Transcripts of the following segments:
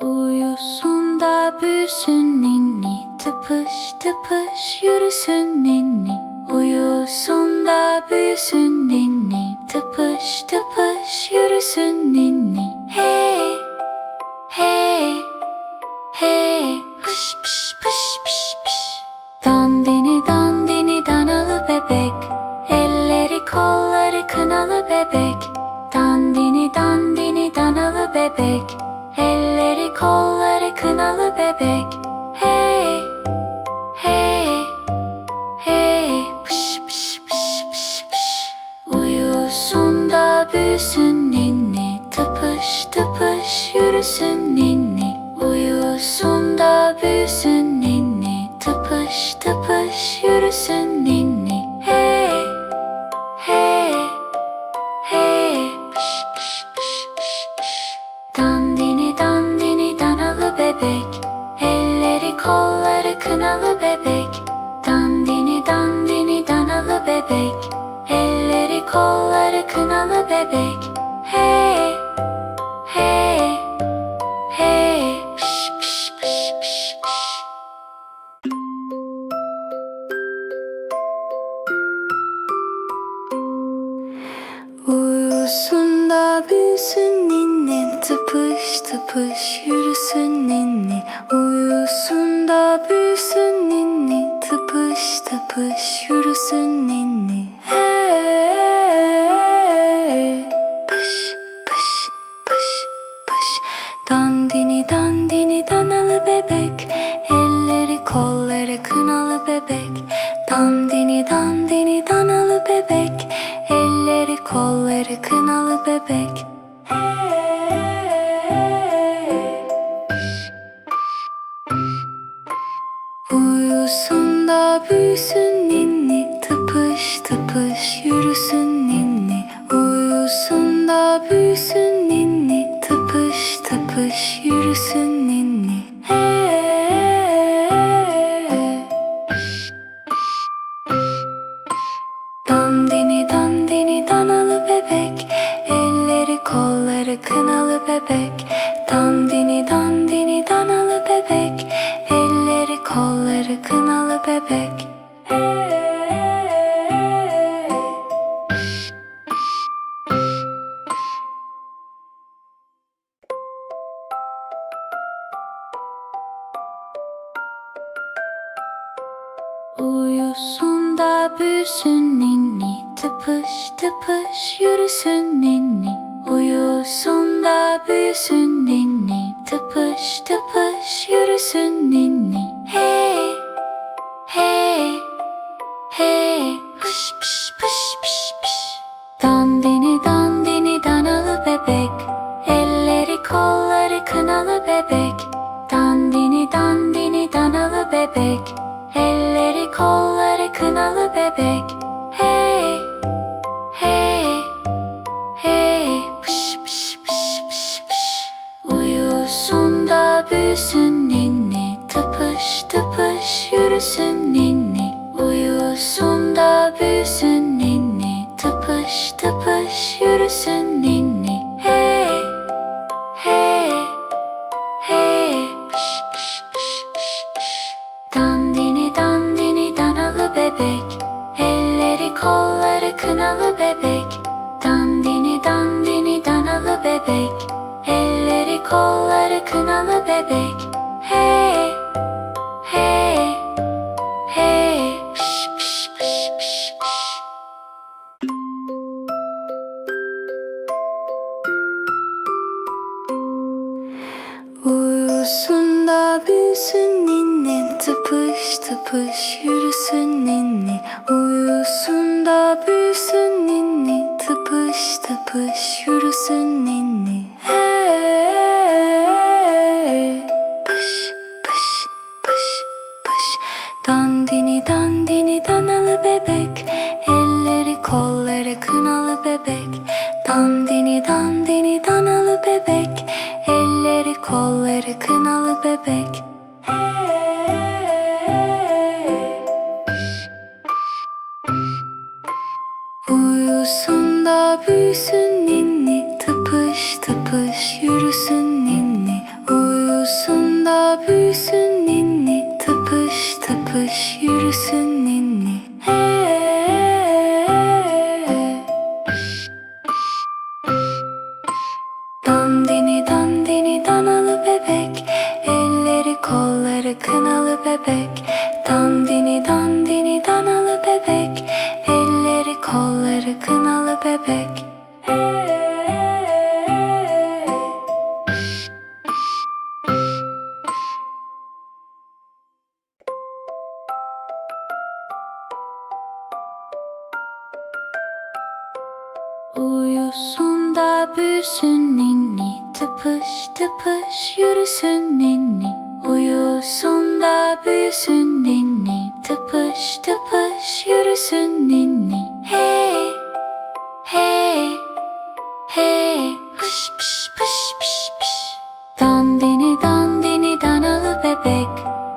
Uyusun da büyüsün ninni Tıpış tıpış yürüsün ninni. Uyusun da büyüsün ninni Tıpış tıpış yürüsün ninni. Hey bebek. Hey hey hey. Pış pış pış pış pış. Uyusun da büyüsün ninni. Tıpış tıpış yürüsün ninni. Uyusun da büyüsün ninni. Tıpış tıpış yürüsün ninni Kolları kınalı bebek. Hey hey hey. Pış pış pış pış pış Uyusun da büyüsün ninni Tıpış tıpış yürüsün ninni. Uyusun da büyüsün ninni Tıpış tıpış yürüsün ninni bebek. Elleri kolları kınalı bebek. Dandini dandini danalı bebek. Elleri kolları kınalı bebek. Uyusun da büyüsün ninni. Tıpış tıpış yürüsün ninni. Uyusun da büyüsün ninni. Tıpış tıpış yürüsün Uyusun da büyüsün ninni Tıpış tıpış yürüsün ninni. Uyusun da büyüsün ninni Tıpış tıpış yürüsün kınalı bebek. Hey hey hey. Pış pış pış pış pış. Uyusun da büyüsün ninni. Tıpış tıpış yürüsün ninni. Uyusun da büyüsün ninni. Tıpış tıpış yürüsün ninni kınalı bebek. Hey hey hey. Pış pış pış pış Uyusun da büyüsün ninni Tıpış tıpış yürüsün ninni Uyusun da büyüsün ninni Tıpış tıpış yürüsün ninni dandini danalı bebek Elleri kolları kınalı bebek. Dandini dandini danalı bebek Elleri kolları kınalı bebek. Uyusun da büyüsün ninni Tıpış tıpış yürüsün ninni. Uyusun da büyüsün ninni Tıpış tıpış yürüsün ninni kınalı bebek. Dandini dandini danalı bebek. Elleri kolları kınalı bebek. Uyusun da büyüsün ninni Tıpış tıpış yürüsün ninni Uyusun da büyüsün ninni. Tıpış tıpış yürüsün ninni. Hey hey hey. Pış pış pış pış pış. Dandini dandini danalı bebek.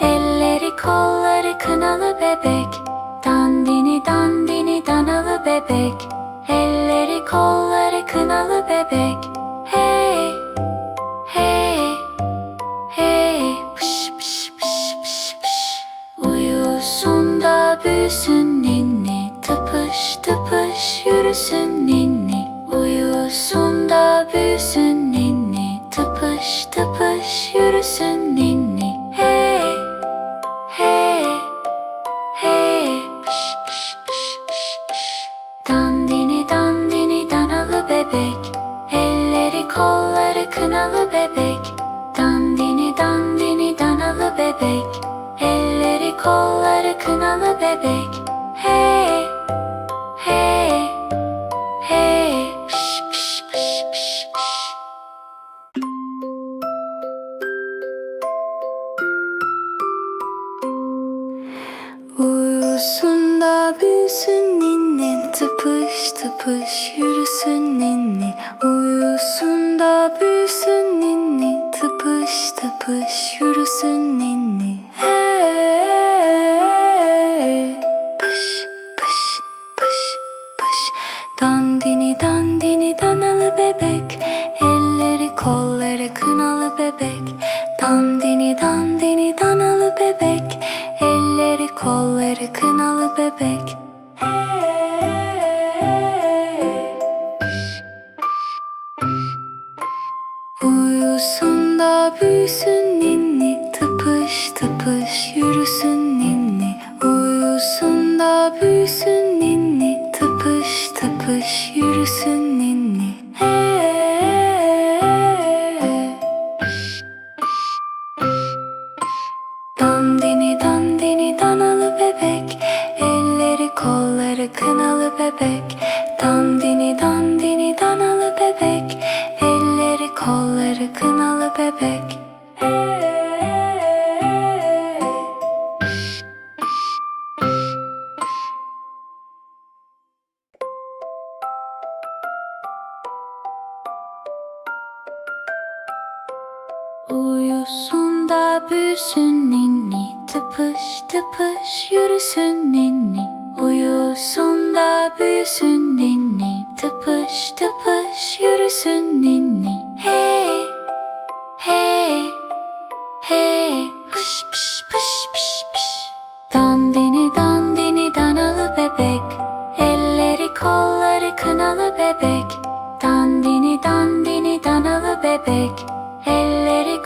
Elleri kolları kınalı bebek. Dandini dandini danalı bebek. Elleri kolları kınalı bebek. Hey yürüsün ninni Uyusun da büyüsün ninni. Tıpış tıpış yürüsün ninni. Hey hey hey. Pış pış pış pış Dandini dandini danalı bebek. Elleri kolları kınalı bebek. Dandini dandini danalı bebek. Elleri kolları kınalı bebek. Hey Tıpış yürüsün ninni Uyusun da büyüsün ninni. Tıpış tıpış yürüsün ninni. Hey Pış pış pış pış. Dandini dandini danalı bebek. Elleri kolları kınalı bebek. Dandini dandini danalı bebek. Elleri kolları kınalı bebek Uyusun da büyüsün ninni Tıpış tıpış yürüsün ninni. Uyusun da büyüsün ninni Tıpış tıpış yürüsün ninni. Dandini dandini danalı bebek Elleri kolları kınalı bebek. Dandini dandini Uyusun da büyüsün ninni Tıpış tıpış yürüsün ninni. Uyusun da büyüsün ninni Tıpış tıpış yürüsün ninni. Hey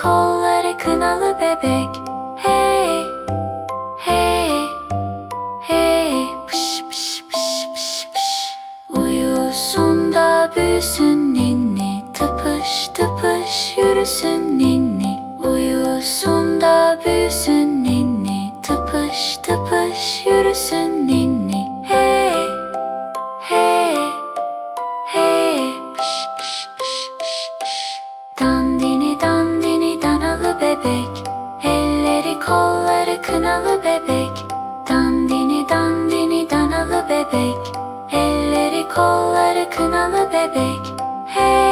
Kolları kınalı bebek. Hey hey hey. Pış pış pış pış pış. Uyusun da büyüsün ninni. Tıpış tıpış yürüsün ninni. Uyusun da büyüsün kınalı bebek. Hey